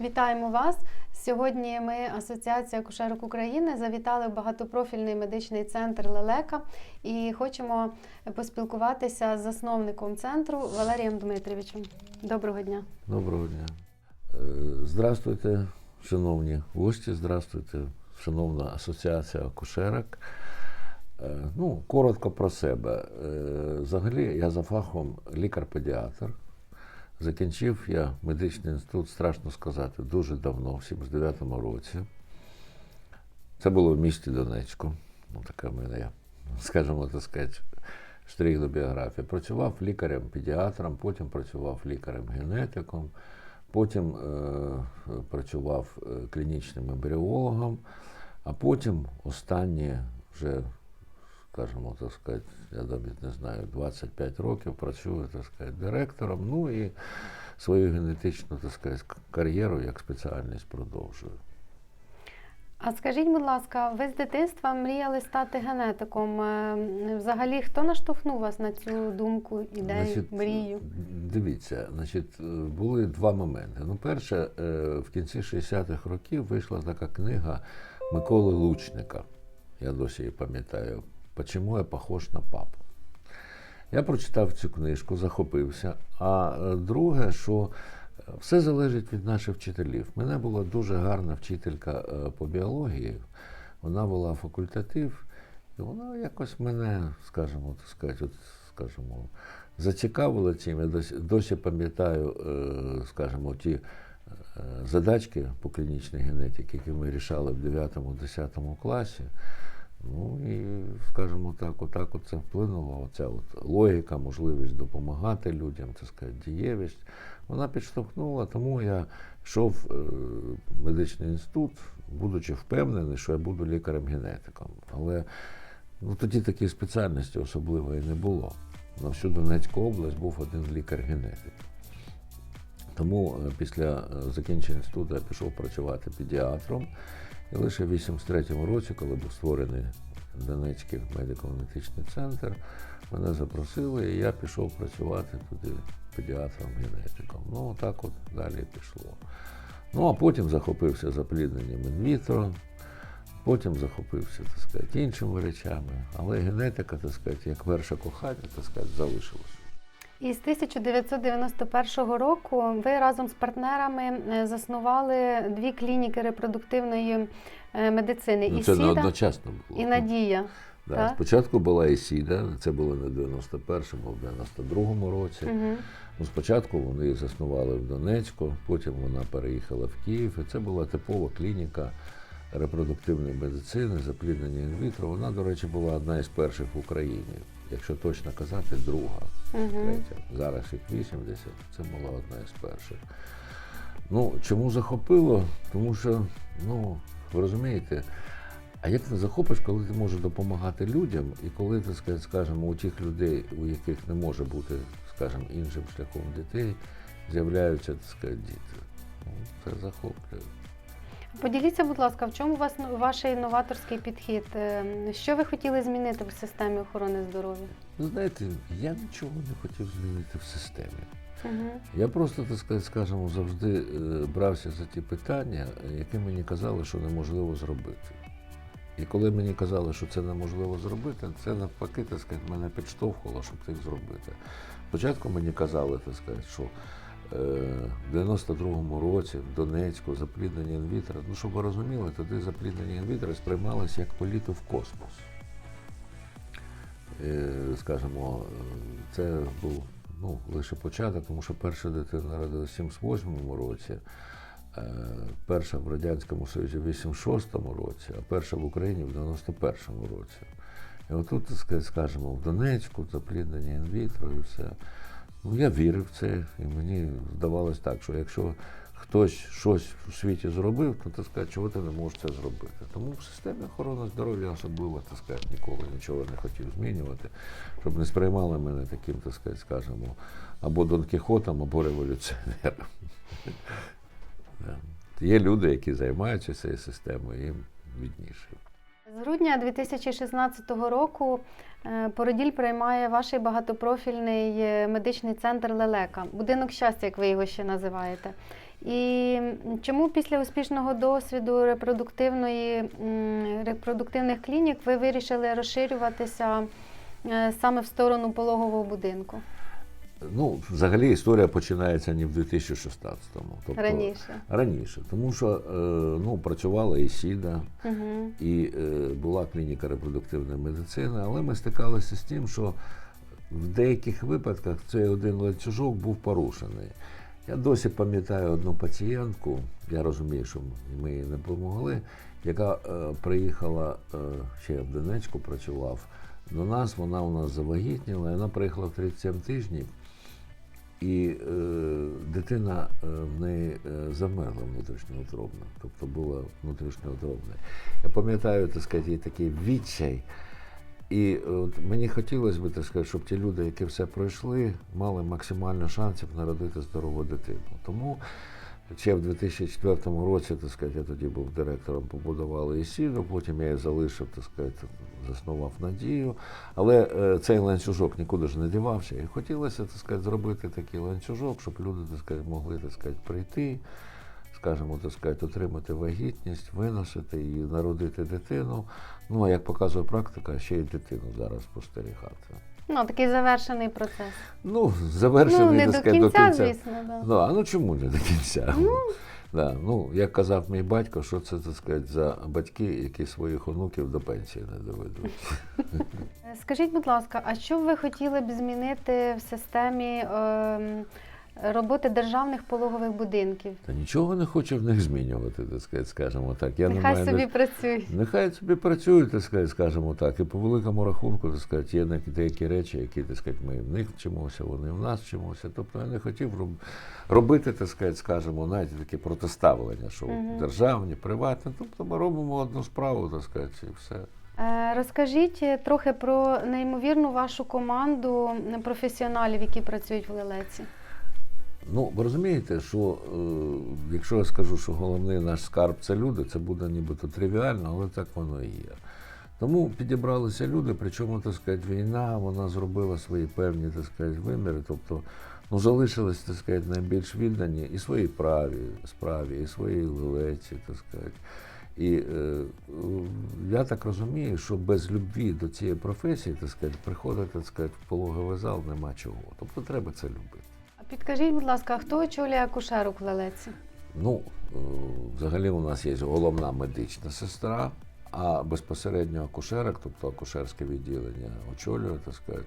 Вітаємо вас. Сьогодні ми, Асоціація акушерок України, завітали в багатопрофільний медичний центр Лелека і хочемо поспілкуватися з засновником центру Валерієм Дмитрівичем. Доброго дня. Доброго дня. Е, Здравствуйте, шановні гості, здравствуйте, шановна асоціація акушерок. Е, Ну, коротко про себе. Е, Взагалі, я за фахом лікар-педіатр. Закінчив я медичний інститут, страшно сказати, дуже давно, в 79-му році. Це було в місті Донецьку. Ну, така в мене, скажімо так сказати, штрих до біографії. Працював лікарем-педіатром, потім працював лікарем-генетиком, потім е, працював е, клінічним ембріологом, а потім останні вже, скажімо так сказати, я навіть не знаю, 25 років працюю, так сказати, директором. Ну і свою генетичну, так сказати, кар'єру як спеціальність продовжую. А скажіть, будь ласка, ви з дитинства мріяли стати генетиком. Е, Взагалі, хто наштовхнув вас на цю думку, ідею, Значить, мрію? Дивіться, значить, були два моменти. Ну, перше, е, в кінці 60-х років вийшла така книга Миколи Лучника. Я досі її пам'ятаю. Почему я похож на папу? Я прочитав цю книжку, захопився. А е, друге, що е, все залежить від наших вчителів. Мене була дуже гарна вчителька е, по біології, вона була факультатив, і вона якось мене, скажімо, так сказати, от, скажімо, зацікавила цим. Я досі, досі пам'ятаю, скажімо, ті задачки по клінічній генетиці, які ми рішали в 9-10 класі. Ну і, скажімо так, отак от це вплинуло. Оця от логіка, можливість допомагати людям, так сказати, дієвість. Вона підштовхнула, тому я йшов е, в медичний інститут, будучи впевнений, що я буду лікарем-генетиком. Але ну, тоді такої спеціальності особливої не було. На всю Донецьку область був один лікар-генетик. Тому е, після е, закінчення інституту я пішов працювати педіатром. І лише в 83-му році, коли був створений Донецький медико-генетичний центр, мене запросили, і я пішов працювати туди педіатром-генетиком. Ну, так от далі пішло. Ну, а потім захопився заплідненням інвітро, потім захопився, так сказати, іншими речами. Але генетика, так сказати, як перше кохання, так сказати, залишилось. І з 1991 року ви разом з партнерами е, заснували дві клініки репродуктивної е, медицини. Ну, це не одночасно було. і Надія. Да, так? Спочатку була Ісіда, це було не в 91-му, а в 92-му році. Угу. Ну, спочатку вони заснували в Донецьку, потім вона переїхала в Київ. І це була типова клініка репродуктивної медицини, запліднення інвітро. Вона, до речі, була одна із перших в Україні. Якщо точно казати, друга, Угу. третя. Зараз їх 80, це була одна із перших. Ну, чому захопило? Тому що, ну, ви розумієте, а як ти захопиш, коли ти можеш допомагати людям, і коли, сказати, скажімо, у тих людей, у яких не може бути, скажімо, іншим шляхом дітей, з'являються, так сказати, діти. Ну, це захоплює. Поділіться, будь ласка, в чому у вас ну, ваш інноваторський підхід? Е, Що ви хотіли змінити в системі охорони здоров'я? Ви знаєте, я нічого не хотів змінити в системі. Угу. Я просто, так сказати, скажімо, завжди е, брався за ті питання, які мені казали, що неможливо зробити. І коли мені казали, що це неможливо зробити, це навпаки, так сказати, мене підштовхувало, щоб це зробити. Спочатку мені казали, так сказати, що в 92-му році в Донецьку запліднення інвітро, ну щоб ви розуміли, тоді запліднення інвітро сприймалося як політи в космос. Е, скажімо, е, це був ну, лише початок, тому що перша дитина народилася в 78-му році, е, перша в Радянському Союзі в 86-му році, а перша в Україні в 91-му році. І отут, скажімо, в Донецьку запліднення інвітро і все. Ну, я вірив в це, і мені здавалось так, що якщо хтось щось у світі зробив, то так сказати, чого ти не можеш це зробити. Тому в системі охорони здоров'я особливо так сказати, ніколи нічого не хотів змінювати, щоб не сприймали мене таким, так сказати, скажімо, або Дон Кіхотом, або революціонером. Є люди, які займаються цією системою, їм відніше. З грудня 2016 року Породіль приймає ваш багатопрофільний е, медичний центр Лелека, будинок щастя, як ви його ще називаєте. І чому після успішного досвіду репродуктивної, репродуктивних клінік ви вирішили розширюватися е, саме в сторону пологового будинку Ну, взагалі історія починається не в 2016-му. Тобто, раніше? Раніше, тому що е, ну, працювала і СІДА, Угу. і е, була клініка репродуктивної медицини, але ми стикалися з тим, що в деяких випадках цей один ланцюжок був порушений. Я досі пам'ятаю одну пацієнтку, я розумію, що ми їй не допомогли, яка е, приїхала е, ще я в Донецьку працював до нас, вона у нас завагітніла, і вона приїхала в 37 тижнів. І е, дитина е, в неї е, замерла внутрішньоутробно, тобто була внутрішньоутробна. Я пам'ятаю, так сказати, такий відчай. І от мені хотілося б так сказати, щоб ті люди, які все пройшли, мали максимально шансів народити здорову дитину. Тому ще в 2004 році, так сказати, я тоді був директором, побудували ІСІДу, потім я її залишив, так сказати, заснував надію. Але е, цей ланцюжок нікуди ж не дівався. І хотілося, так сказати, зробити такий ланцюжок, щоб люди, так сказати, могли так сказати, прийти, скажімо, так сказати, отримати вагітність, виносити і народити дитину. Ну, а як показує практика, ще й дитину зараз спостерігати. Ну, такий завершений процес. Ну, завершений, ну, не до кінця, до кінця. звісно, да. Ну, а ну чому не до кінця? Да, ну, як казав мій батько, що це так сказати, за батьки, які своїх онуків до пенсії не доведуть. Е, Скажіть, будь ласка, а що б ви хотіли б змінити в системі ем, роботи державних пологових будинків? Та нічого не хочу в них змінювати, так сказати, скажімо так. Я не Нехай маю собі не- працюють. Нехай собі працюють, так сказати, скажімо так. І по великому рахунку, так сказати, є деякі- речі, які, так сказати, ми в них вчимося, вони в нас вчимося. Тобто я не хотів роб- робити, так сказати, скажімо, навіть таке протиставлення, що Мгм. державні, приватні. Тобто ми робимо одну справу, так сказати, і все. Е, Розкажіть е, трохи про неймовірну вашу команду професіоналів, які працюють в Лелеці. Ну, ви розумієте, що е, якщо я скажу, що головний наш скарб це люди, це буде нібито тривіально, але так воно і є. Тому підібралися люди, причому, так сказати, війна, вона зробила свої певні, так сказати, виміри. Тобто, ну, залишились, так сказати, найбільш віддані і своїй праві, справі, і своїй лелеці, так сказати. І е, я так розумію, що без любві до цієї професії, так сказати, приходити, так сказати, в пологовий зал нема чого. Тобто треба це любити. Підкажіть, будь ласка, хто очолює акушерок в Лелеці? Ну, е, взагалі у нас є головна медична сестра, а безпосередньо акушерок, тобто акушерське відділення, очолює, так сказати,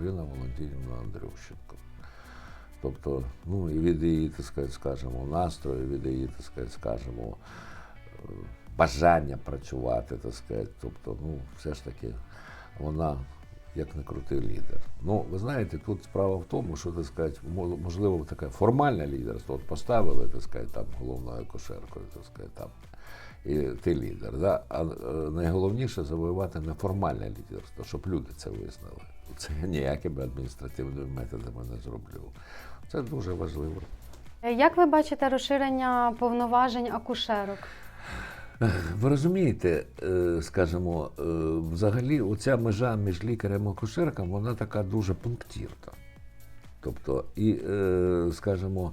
Ірина Володимирівна Андрющенко. Тобто, ну і від її, так сказати, скажімо, настрою, від її, так сказати, скажімо, е, бажання працювати, так сказати. Тобто, ну, все ж таки, вона як не крутий лідер. Ну, ви знаєте, тут справа в тому, що так сказати, можливо, таке формальне лідерство. От поставили, так сказати, там головною акушеркою, так сказати, там. І ти лідер. Да? А е, найголовніше завоювати неформальне лідерство, щоб люди це визнали. Це я ніякими адміністративними методами не зроблю. Це дуже важливо. Е, Як ви бачите розширення повноважень акушерок? Ви розумієте, е, скажімо, е, взагалі оця межа між лікарем і акушерком, вона така дуже пунктірна. Тобто, і, е, скажімо,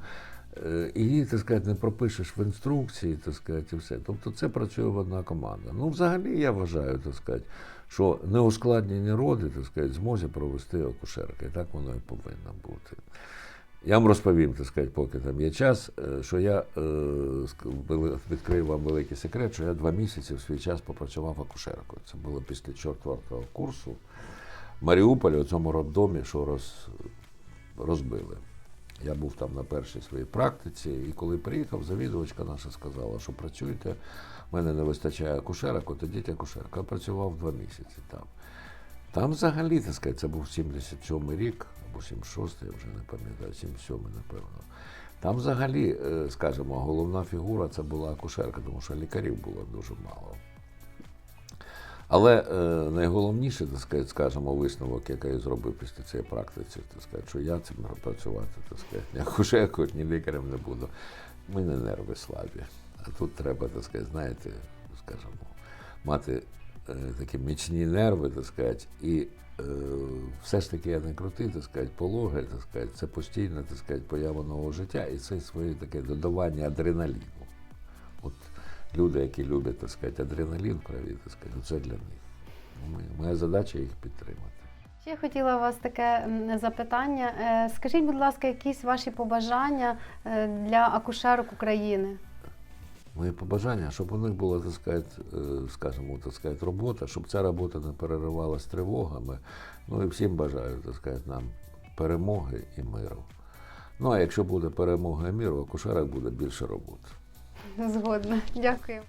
її, так сказати, не пропишеш в інструкції, так сказати, і все. Тобто це працює в одна команда. Ну, взагалі, я вважаю, так сказати, що неускладнені роди, так сказати, зможе провести акушерка. І так воно і повинно бути. Я вам розповім, так сказати, поки там є час, е, що я е, відкрию вам великий секрет, що я два місяці в свій час попрацював акушеркою. Це було після четвертого курсу в Маріуполі, у цьому роддомі, що роз, розбили. Я був там на першій своїй практиці, і коли приїхав, завідувачка наша сказала, що працюйте, в мене не вистачає акушерок, от ідіть акушерка. Я працював два місяці там. Там взагалі, так сказати, це був 77-й рік, 76-й, я вже не пам'ятаю, 77-й, напевно. Там взагалі, е, скажімо, головна фігура це була акушерка, тому що лікарів було дуже мало. Але е, найголовніше, так сказати, скажімо, висновок, який я зробив після цієї практики, так сказати, що я цим працювати, так сказати, ні акушеркою, ні лікарем не буду. У мене нерви слабі. А тут треба, так сказати, знаєте, скажімо, мати е, такі міцні нерви, так сказати, і все ж таки я не крутий, так сказати, пологи, так сказати, це постійна, так сказати, поява нового життя і це своє таке додавання адреналіну. От люди, які люблять, так сказати, адреналін крові, так сказати, це для них. Моя- Моя задача їх підтримати. Ще хотіла у вас таке запитання. Е, Скажіть, будь ласка, якісь ваші побажання е, для акушерок України? Моє побажання, щоб у них була, так сказати, е, скажімо, так сказати, робота, щоб ця робота не переривалася тривогами. Ну і всім бажаю, так сказати, нам перемоги і миру. Ну а якщо буде перемога і мир, у акушерах буде більше роботи. Згодна. Дякую.